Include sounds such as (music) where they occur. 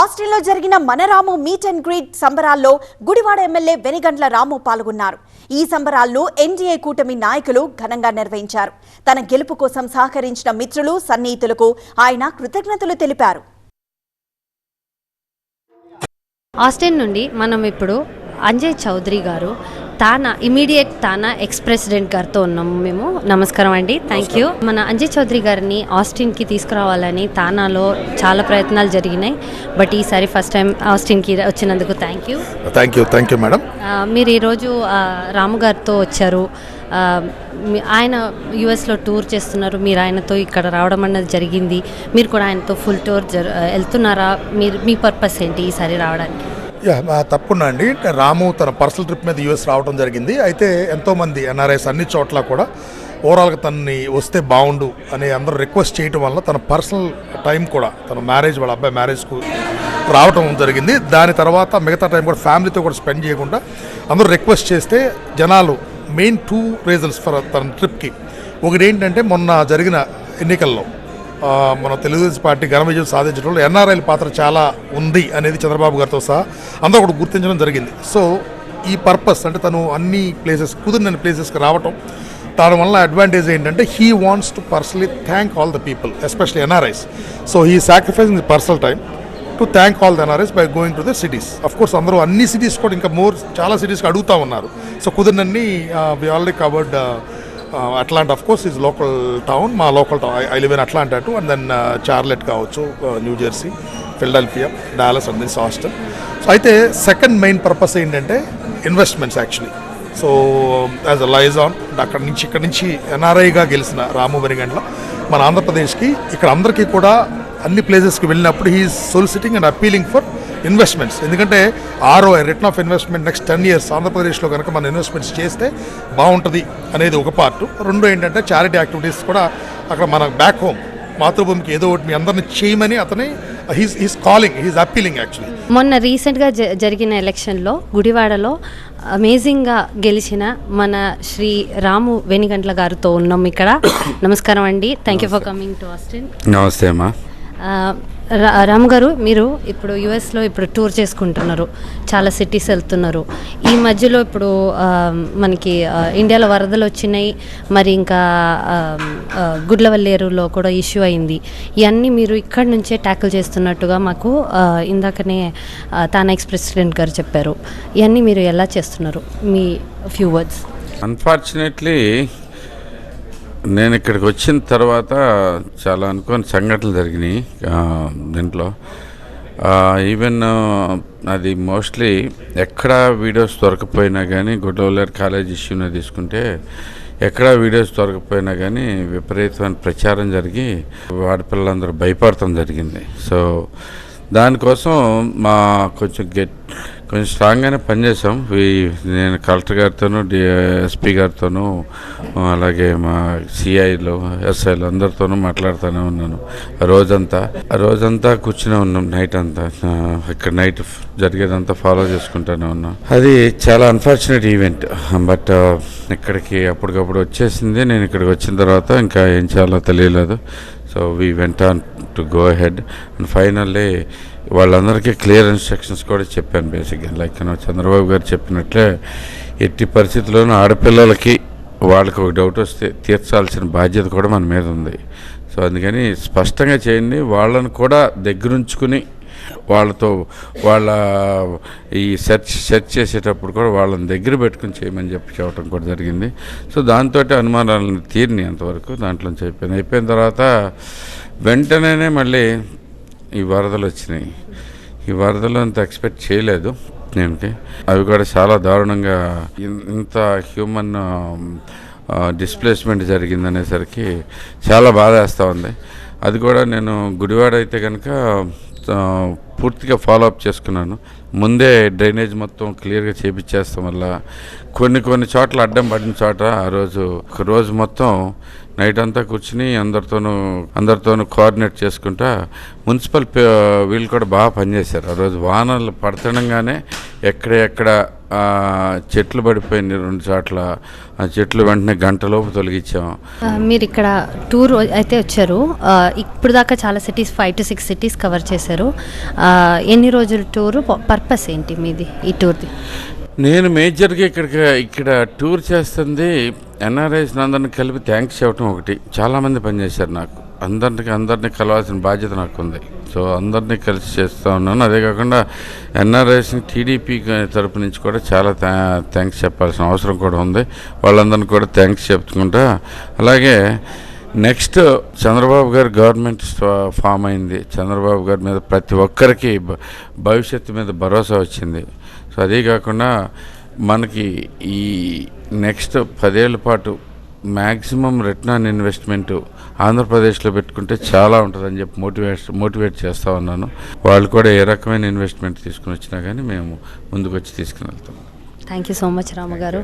ఆస్టిన్లో జరిగిన మనరాము meet and greet సంబరాల్లో Gudivada MLA Venigandla రాము పాల్గొన్నారు. ఈ సంబరాల్లో ఎన్డీఏ కూటమి నాయకులు ఘనంగా నిర్వహించారు. తన గెలుపు కోసం సహకరించిన మిత్రులు సన్నిహితులకు ఆయన కృతజ్ఞతలు తెలిపారు. ఆస్టిన్ నుండి మనం ఇప్పుడు అంజయ్ చౌదరి గారు TANA immediate TANA ex president గారితో ఉన్నాము మేము. నమస్కారం అండి. థ్యాంక్ యూ మన అంజయ్ చౌదరి గారిని ఆస్టిన్కి తీసుకురావాలని తానాలో చాలా ప్రయత్నాలు జరిగినాయి. బట్ ఈసారి ఫస్ట్ టైం ఆస్టిన్కి వచ్చినందుకు thank you thank you thank you madam మీరు ఈరోజు రాము గారితో వచ్చారు. ఆయన యుఎస్లో టూర్ చేస్తున్నారు. మీరు ఆయనతో ఇక్కడ రావడం అన్నది జరిగింది. మీరు కూడా ఆయనతో ఫుల్ టూర్ జరు వెళ్తున్నారా? మీరు మీ పర్పస్ ఏంటి ఈసారి రావడానికి? యా తప్పకుండా అండి. రాము తన పర్సనల్ ట్రిప్ మీద యూఎస్ రావడం జరిగింది. అయితే ఎంతోమంది ఎన్ఆర్ఐస్ అన్ని చోట్ల కూడా ఓవరాల్గా తనని వస్తే బాగుండు అని అందరూ రిక్వెస్ట్ చేయటం వల్ల తన పర్సనల్ టైం కూడా తన మ్యారేజ్ వాళ్ళ అబ్బాయి మ్యారేజ్కు రావటం జరిగింది. దాని తర్వాత మిగతా టైం కూడా ఫ్యామిలీతో కూడా స్పెండ్ చేయకుండా అందరూ రిక్వెస్ట్ చేస్తే జనాలు మెయిన్ టూ రీజన్స్ ఫర్ తన ట్రిప్కి ఒకటి ఏంటంటే మొన్న జరిగిన ఎన్నికల్లో మన తెలుగుదేశం పార్టీ ఘన విజయం సాధించడంలో ఎన్ఆర్ఐల పాత్ర చాలా ఉంది అనేది చంద్రబాబు గారితో సహా అందరూ కూడా గుర్తించడం జరిగింది. సో ఈ పర్పస్ అంటే తను అన్ని ప్లేసెస్ కుదిరిన ప్లేసెస్కి రావటం దాని వల్ల అడ్వాంటేజ్ ఏంటంటే he wants to personally thank all the people especially NRIs so he sacrificing the personal time to thank all the NRIs by going to the cities of course అందరూ అన్ని సిటీస్ కూడా ఇంకా మోర్ చాలా సిటీస్కి అడుగుతూ ఉన్నారు. So కుదిరినన్ని we already covered Atlanta of course is local town మా local town I live in Atlanta to and then Charlotte కావచ్చు New Jersey Philadelphia Dallas and this hostel so అయితే సెకండ్ మెయిన్ పర్పస్ ఏంటంటే investments actually so as a liaison అక్కడ నుంచి ఇక్కడ నుంచి ఎన్ఆర్ఐగా గెలిచిన రాము వెనిగండ్ల మన ఆంధ్రప్రదేశ్కి ఇక్కడ అందరికీ కూడా అన్ని ప్లేసెస్కి వెళ్ళినప్పుడు he soliciting and appealing for investments ఎందుకంటే ROI return of investment next ten years ఆంధ్రప్రదేశ్లో కనుక మన ఇన్వెస్ట్మెంట్స్ చేస్తే బాగుంటుంది అనేది ఒక పార్ట్ రెండు ఏంటంటే చారిటీ యాక్టివిటీస్ కూడా అక్కడ మన బ్యాక్ హోమ్ మాతృభూమికి ఏదో ఒకటి మీ అందరిని చేయమని అతని he's he's calling he's appealing actually మొన్న రీసెంట్గా జ జరిగిన ఎలక్షన్లో గుడివాడలో అమేజింగ్గా గెలిచిన మన శ్రీ రాము వెనిగంట్ల గారితో ఉన్నాం ఇక్కడ. (coughs) నమస్కారం అండి. Thank you for coming to Austin నమస్తే అమ్మా. రామ్ గారు మీరు ఇప్పుడు యుఎస్లో ఇప్పుడు టూర్ చేసుకుంటున్నారు. చాలా సిటీస్ వెళ్తున్నారు. ఈ మధ్యలో ఇప్పుడు మనకి ఇండియాలో వరదలు వచ్చినాయి. మరి ఇంకా గుడ్లవల్లేరులో కూడా ఇష్యూ అయింది. ఇవన్నీ మీరు ఇక్కడ నుంచే ట్యాకిల్ చేస్తున్నట్టుగా మాకు ఇందాకనే ఆ, తానా ప్రెసిడెంట్ గారు చెప్పారు. ఇవన్నీ మీరు ఎలా చేస్తున్నారు? మీ ఫ్యూ వర్డ్స్. అన్ఫార్చునేట్లీ నేను ఇక్కడికి వచ్చిన తర్వాత చాలా అనుకోని సంఘటనలు జరిగినాయి దీంట్లో. ఈవెన్ అది మోస్ట్లీ ఎక్కడ వీడియోస్ దొరకపోయినా కానీ గుడ్డవల్లేరు కాలేజ్ ఇష్యూనే తీసుకుంటే ఎక్కడ వీడియోస్ దొరకపోయినా కానీ విపరీతమైన ప్రచారం జరిగి ఆడపిల్లలందరూ భయపడటం జరిగింది. సో దానికోసం మా కొంచెం గెట్ కొంచెం స్ట్రాంగ్గానే పనిచేసాం నేను కలెక్టర్ గారితోనూ డిఎస్పీ గారితోనూ అలాగే మా సిఐలు ఎస్ఐలు అందరితోనూ మాట్లాడుతూనే ఉన్నాను. ఆ రోజంతా ఆ రోజంతా కూర్చునే ఉన్నాం నైట్ అంతా. ఇక్కడ నైట్ జరిగేదంతా ఫాలో చేసుకుంటూనే ఉన్నాం. అది చాలా అన్ఫార్చునేట్ ఈవెంట్ బట్ ఇక్కడికి అప్పటికప్పుడు వచ్చేసింది. నేను ఇక్కడికి వచ్చిన తర్వాత ఇంకా ఏం చేయాలో తెలియలేదు. So we went on to go ahead and finally వాళ్ళందరికీ క్లియర్ ఇన్స్ట్రక్షన్స్ కూడా చెప్పాను బేసిక్గా లైక్ చంద్రబాబు గారు చెప్పినట్లే ఎట్టి పరిస్థితుల్లోనూ ఆడపిల్లలకి వాళ్ళకి ఒక డౌట్ వస్తే తీర్చాల్సిన బాధ్యత కూడా మన మీద ఉంది. సో అందుకని స్పష్టంగా చేయండి వాళ్ళని కూడా దగ్గరుంచుకుని వాళ్ళతో వాళ్ళ ఈ సెర్చ్ సెర్చ్ చేసేటప్పుడు కూడా వాళ్ళని దగ్గర పెట్టుకుని చేయమని చెప్పి చెప్పడం కూడా జరిగింది. సో దాంతో అనుమానాలను తీరినాయి అంతవరకు దాంట్లో చెప్పాను అయిపోయిన తర్వాత వెంటనే మళ్ళీ ఈ వరదలు వచ్చినాయి. ఈ వరదలు అంత ఎక్స్పెక్ట్ చేయలేదు. ఏంటి అవి కూడా చాలా దారుణంగా ఇన్- ఇంత హ్యూమన్ డిస్ప్లేస్మెంట్ um, జరిగిందనేసరికి చాలా బాధ వేస్తూ ఉంది. అది కూడా నేను గుడివాడ అయితే కనుక పూర్తిగా ఫాలో అప్ చేసుకున్నాను. ముందే డ్రైనేజ్ మొత్తం క్లియర్గా చేపించేస్తాం వల్ల. కొన్ని కొన్ని చోట్ల అడ్డం పడిన చోట ఆ రోజు ఒక రోజు మొత్తం నైట్ అంతా కూర్చుని అందరితోనూ అందరితోనూ కోఆర్డినేట్ చేసుకుంటా మున్సిపల్ వీళ్ళు కూడా బాగా పనిచేశారు. ఆ రోజు వానలు పడుతుండగానే ఎక్కడెక్కడ ఎక్కడ చెట్లు పడిపోయినాయి రెండు చోట్ల ఆ చెట్లు వెంటనే గంటలోపు తొలగించాం మీరు ఇక్కడ టూర్ అయితే వచ్చారు. ఇప్పుడు దాకా చాలా cities five to six cities cover చేశారు. ఎన్ని రోజుల టూరు? పర్పస్ ఏంటి మీది ఈ టూర్ది? నేను మేజర్గా ఇక్కడికి ఇక్కడ టూర్ చేస్తుంది ఎన్ఆర్ఐస్ అందరిని కలిపి థ్యాంక్స్ చెప్పడం ఒకటి. చాలామంది పనిచేశారు నాకు. అందరికి అందరినీ కలవాల్సిన బాధ్యత నాకు ఉంది సో అందరినీ కలిసి చేస్తూ ఉన్నాను. అదే కాకుండా ఎన్ఆర్ఐస్ని టీడీపీ తరపు నుంచి కూడా చాలా థ్యాంక్స్ చెప్పాల్సిన అవసరం కూడా ఉంది. వాళ్ళందరినీ కూడా థ్యాంక్స్ చెప్పుకుంటా. అలాగే నెక్స్ట్ చంద్రబాబు గారు గవర్నమెంట్ ఫామ్ అయింది. చంద్రబాబు గారి మీద ప్రతి ఒక్కరికి భవిష్యత్తు మీద భరోసా వచ్చింది. సో అదే కాకుండా మనకి ఈ నెక్స్ట్ పదేళ్ళ పాటు మ్యాక్సిమం రిటర్న్ ఆన్ ఇన్వెస్ట్మెంట్ ఆంధ్రప్రదేశ్లో పెట్టుకుంటే చాలా ఉంటుందని చెప్పి మోటివేట్ మోటివేట్ చేస్తూ ఉన్నాను. వాళ్ళు కూడా ఏ రకమైన ఇన్వెస్ట్మెంట్ తీసుకుని వచ్చినా కానీ మేము ముందుకు వచ్చి తీసుకుని వెళ్తాం. Thank you so much Ramu గారు